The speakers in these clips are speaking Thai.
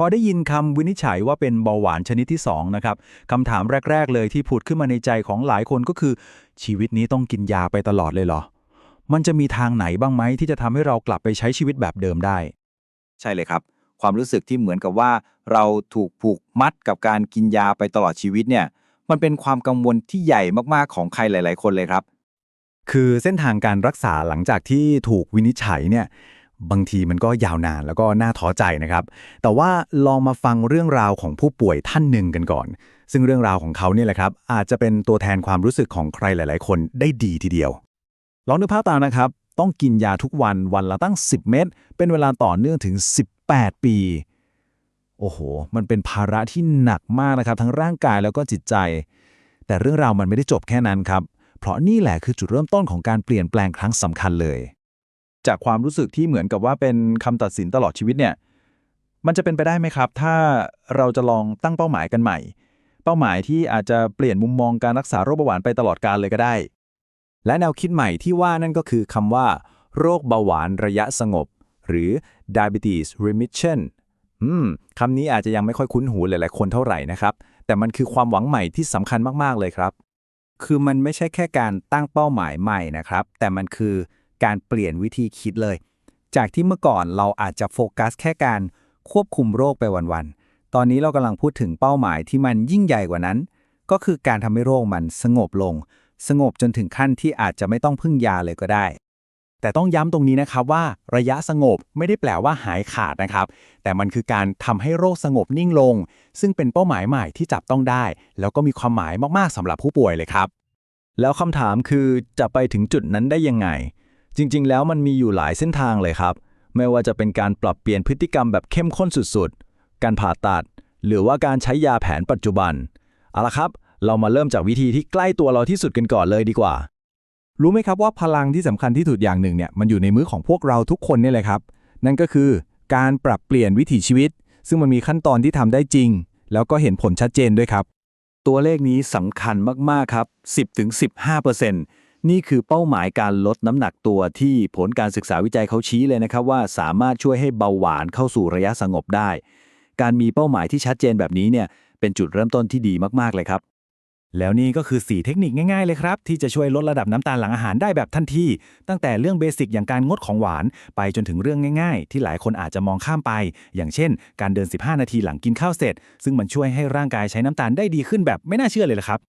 อได้ยินคำวินิจฉัยว่าเป็นเบาหวานชนิดที่2นะครับคำถามแรก ๆ เลยที่ผุดขึ้นมาในใจของหลายคนก็คือ ชีวิตนี้ต้องกินยาไปตลอดเลยเหรอ มันจะมีทางไหนบ้างไหมที่จะทำให้เรากลับไปใช้ชีวิตแบบเดิมได้ ใช่เลยครับ ความรู้สึกที่เหมือนกับว่า เราถูกผูกมัดกับการกินยาไปตลอดชีวิตเนี่ย มันเป็นความกังวลที่ใหญ่มากๆของใครหลาย ๆ คนเลยครับ คือเส้นทางการรักษาหลังจากที่ถูกวินิจฉัยเนี่ย บางทีมันก็ยาวนานแล้วก็น่าท้อใจนะครับ แต่ว่าลองมาฟังเรื่องราวของผู้ป่วยท่านหนึ่งกันก่อน ซึ่งเรื่องราวของเขาเนี่ยแหละครับ อาจจะเป็นตัวแทนความรู้สึกของใครหลาย ๆ คนได้ดีทีเดียว ลองนึกภาพตามนะครับ ต้องกินยาทุกวันวันละตั้ง 10 เม็ดเป็นเวลาต่อเนื่องถึง 18 ปี โอ้โห มันเป็นภาระที่หนักมากนะครับ ทั้งร่างกายแล้วก็จิตใจ แต่เรื่องราวมันไม่ได้จบแค่นั้นครับ เพราะนี่แหละคือจุดเริ่มต้นของการเปลี่ยนแปลงครั้งสำคัญเลย จากความรู้สึกที่เหมือนกับว่าเป็นคำตัดสินตลอดชีวิตเนี่ย มันจะเป็นไปได้ไหมครับ ถ้าเราจะลองตั้งเป้าหมายกันใหม่ เป้าหมายที่อาจจะเปลี่ยนมุมมองการรักษาโรคเบาหวานไปตลอดกาลเลยก็ได้ และแนวคิดใหม่ที่ว่านั่นก็คือคำว่า โรคเบาหวานระยะสงบ หรือ diabetes remission อืมคำนี้อาจจะยังไม่ค่อยคุ้นหูหลายๆคนเท่าไหร่นะครับ แต่มันคือความหวังใหม่ที่สำคัญมากๆเลยครับ คือมันไม่ใช่แค่การตั้งเป้าหมายใหม่นะครับ แต่มันคือ การเปลี่ยนวิธีคิดเลย จากที่เมื่อก่อนเราอาจจะโฟกัสแค่การควบคุมโรคไปวันๆ ตอนนี้เรากำลังพูดถึงเป้าหมายที่มันยิ่งใหญ่กว่านั้น ก็คือการทำให้โรคมันสงบลง สงบจนถึงขั้นที่อาจจะไม่ต้องพึ่งยาเลยก็ได้แต่ต้องย้ำตรงนี้นะครับว่าระยะสงบไม่ได้แปลว่าหายขาดนะครับ แต่มันคือการทำให้โรคสงบนิ่งลง ซึ่งเป็นเป้าหมายใหม่ที่จับต้องได้ แล้วก็มีความหมายมากๆสำหรับผู้ป่วยเลยครับ แล้วคำถามคือจะไปถึงจุดนั้นได้ยังไง จริง ๆ แล้วมันมีอยู่หลายเส้นทางเลยครับ ไม่ว่าจะเป็นการปรับเปลี่ยนพฤติกรรมแบบเข้มข้นสุดๆ การผ่าตัด หรือว่าการใช้ยาแผนปัจจุบัน เอาละครับ เรามาเริ่มจากวิธีที่ใกล้ตัวเราที่สุดกันก่อนเลยดีกว่า รู้ไหมครับว่าพลังที่สำคัญที่สุดอย่างหนึ่งเนี่ยมันอยู่ในมือของพวกเราทุกคนนี่แหละครับ นั่นก็คือการปรับเปลี่ยนวิถีชีวิต ซึ่งมันมีขั้นตอนที่ทำได้จริง แล้วก็เห็นผลชัดเจนด้วยครับ ตัวเลขนี้สำคัญมากๆครับ 10-15% นี่คือเป้าหมายการลดน้ำหนักตัวที่ผลการศึกษาวิจัยเขาชี้เลยนะครับว่าสามารถช่วยให้เบาหวานเข้าสู่ระยะสงบได้ การมีเป้าหมายที่ชัดเจนแบบนี้เนี่ยเป็นจุดเริ่มต้นที่ดีมากๆเลยครับ แล้วนี่ก็คือ 4 เทคนิคง่ายๆเลยครับ ที่จะช่วยลดระดับน้ำตาลหลังอาหารได้แบบทันทีตั้งแต่เรื่องเบสิกอย่างการงดของหวาน ไปจนถึงเรื่องง่าย ๆ ที่หลายคนอาจจะมองข้ามไป อย่างเช่น การเดิน 15 นาทีหลังกินข้าวเสร็จ ซึ่งมันช่วยให้ร่างกายใช้น้ำตาลได้ดีขึ้นแบบไม่น่าเชื่อเลยละครับ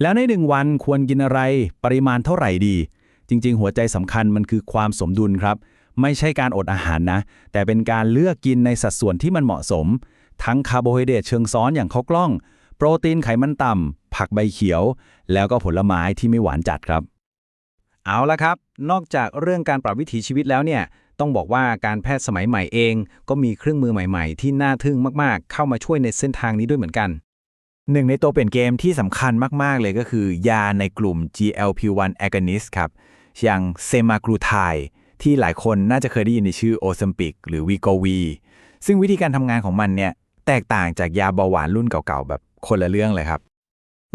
แล้วในหนึ่งวันควรกินอะไรปริมาณเท่าไหร่ดี จริง ๆ หัวใจสำคัญมันคือความสมดุลครับ ไม่ใช่การอดอาหารนะ แต่เป็นการเลือกกินในสัดส่วนที่มันเหมาะสม ทั้งคาร์โบไฮเดรตเชิงซ้อนอย่างข้าวกล้อง โปรตีนไขมันต่ำผักใบเขียว แล้วก็ผลไม้ที่ไม่หวานจัดครับ เอาละครับ นอกจากเรื่องการปรับวิถีชีวิตแล้วเนี่ยต้องบอกว่าการแพทย์สมัยใหม่เอง ก็มีเครื่องมือใหม่ ๆ ที่น่าทึ่งมากๆ เข้ามาช่วยในเส้นทางนี้ด้วยเหมือนกัน หนึ่งในตัวเปลี่ยนเกมที่สำคัญมาก ๆ เลยก็คือยาในกลุ่ม GLP-1 agonist ครับ อย่างเซมากรูไทที่หลายคนน่าจะเคยได้ยินในชื่อโอซัมปิกหรือวีโกวีซึ่งวิธีการทำงานของมันเนี่ย แตกต่างจากยาเบาหวานรุ่นเก่าๆ แบบคนละเรื่องเลยครับ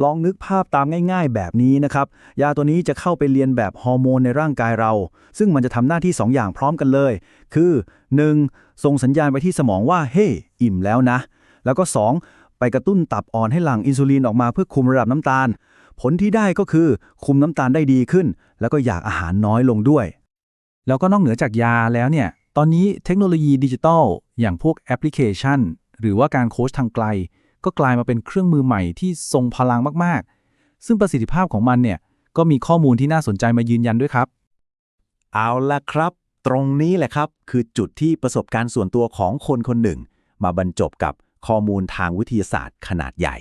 ลองนึกภาพตามง่ายๆ แบบนี้นะครับ ยาตัวนี้จะเข้าไปเรียนแบบฮอร์โมนในร่างกายเรา ซึ่งมันจะทำหน้าที่ 2 อย่างพร้อมกันเลย คือ 1. ส่งสัญญาณไปที่สมองว่า เฮ้อิ่มแล้วนะ แล้วก็ 2. ไปกระตุ้นตับอ่อนให้หลั่งอินซูลินออกมาเพื่อคุมระดับน้ำตาล ผลที่ได้ก็คือคุมน้ำตาลได้ดีขึ้น แล้วก็อยากอาหารน้อยลงด้วย แล้วก็นอกเหนือจากยาแล้วเนี่ย ตอนนี้เทคโนโลยีดิจิทัลอย่างพวกแอปพลิเคชัน หรือว่าการโค้ชทางไกล ก็กลายมาเป็นเครื่องมือใหม่ที่ทรงพลังมากๆ ซึ่งประสิทธิภาพของมันเนี่ยก็มีข้อมูลที่น่าสนใจมายืนยันด้วยครับ เอาละครับ ตรงนี้แหละครับ คือจุดที่ประสบการณ์ส่วนตัวของคนคนหนึ่ง มาบรรจบกับ ข้อมูลทางวิทยาศาสตร์ขนาดใหญ่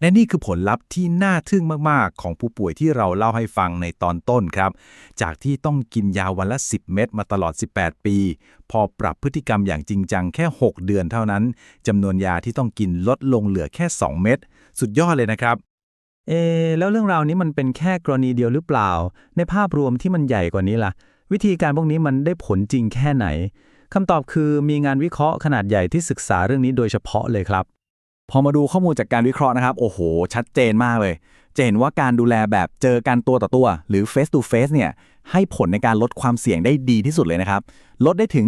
และนี่คือผลลัพธ์ที่น่าทึ่งมาก ๆ ของผู้ป่วยที่เราเล่าให้ฟังในตอนต้นครับ จากที่ต้องกินยาวันละ 10 เม็ดมาตลอด 18 ปี พอปรับพฤติกรรมอย่างจริงจังแค่ 6 เดือนเท่านั้นจำนวนยาที่ต้องกินลดลงเหลือแค่ 2 เม็ดสุดยอดเลยนะครับเอ แล้วเรื่องราวนี้มันเป็นแค่กรณีเดียวหรือเปล่า ในภาพรวมที่มันใหญ่กว่านี้ล่ะ วิธีการพวกนี้มันได้ผลจริงแค่ไหน คำตอบคือมีงานวิเคราะห์ขนาดใหญ่ที่ศึกษาเรื่องนี้โดยเฉพาะเลยครับ พอมาดูข้อมูลจากการวิเคราะห์นะครับ โอ้โห ชัดเจนมากเลยจะเห็นว่าการดูแลแบบเจอกันตัวต่อตัว หรือ face to face เนี่ยให้ผลในการลดความเสี่ยงได้ดีที่สุดเลยนะครับ ลดได้ถึง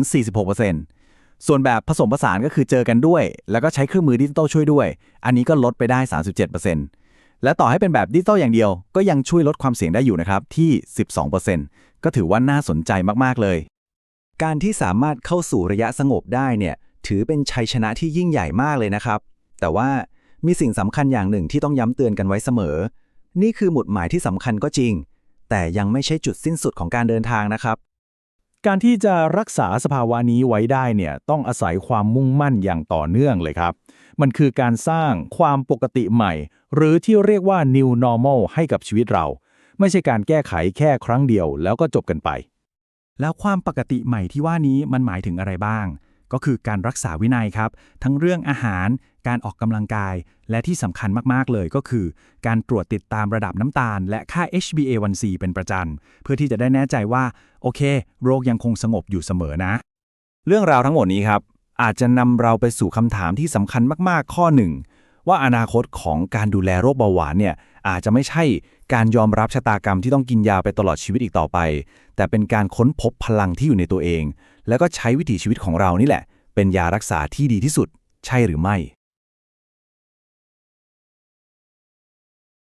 46%ส่วนแบบผสมผสานก็คือเจอกันด้วย แล้วก็ใช้เครื่องมือดิจิตอลช่วยด้วย อันนี้ก็ลดไปได้ 37%และต่อให้เป็นแบบดิจิตอลอย่างเดียว ก็ยังช่วยลดความเสี่ยงได้อยู่นะครับที่ 12%ก็ถือว่าน่าสนใจมากๆเลย การที่สามารถเข้าสู่ระยะสงบได้เนี่ยถือเป็นชัยชนะที่ยิ่งใหญ่มากเลยนะครับ แต่ว่ามีสิ่งสำคัญอย่างหนึ่งที่ต้องย้ำเตือนกันไว้เสมอ นี่คือหมุดหมายที่สำคัญก็จริง แต่ยังไม่ใช่จุดสิ้นสุดของการเดินทางนะครับ การที่จะรักษาสภาวะนี้ไว้ได้เนี่ยต้องอาศัยความมุ่งมั่นอย่างต่อเนื่องเลยครับ มันคือการสร้างความปกติใหม่ หรือที่เรียกว่า new normal ให้กับชีวิตเรา ไม่ใช่การแก้ไขแค่ครั้งเดียวแล้วก็จบกันไป แล้วความปกติใหม่ที่ว่านี้มันหมายถึงอะไรบ้าง ก็คือการรักษาวินัยครับ ทั้งเรื่องอาหาร การออกกำลังกาย และที่สำคัญมากๆเลยก็คือ การตรวจติดตามระดับน้ำตาล และค่า HbA1c เป็นประจันเพื่อที่จะได้แน่ใจว่า โอเค โรคยังคงสงบอยู่เสมอนะ เรื่องราวทั้งหมดนี้ครับ อาจจะนำเราไปสู่คำถามที่สำคัญมากๆ ข้อหนึ่งว่าอนาคตของการดูแลโรคเบาหวานเนี่ย อาจจะไม่ใช่การยอมรับชะตากรรมที่ต้องกินยาไปตลอดชีวิตอีกต่อไป แต่เป็นการค้นพบพลังที่อยู่ในตัวเอง แล้วก็ใช้วิถีชีวิตของเรานี่แหละ เป็นยารักษาที่ดีที่สุด ใช่หรือไม่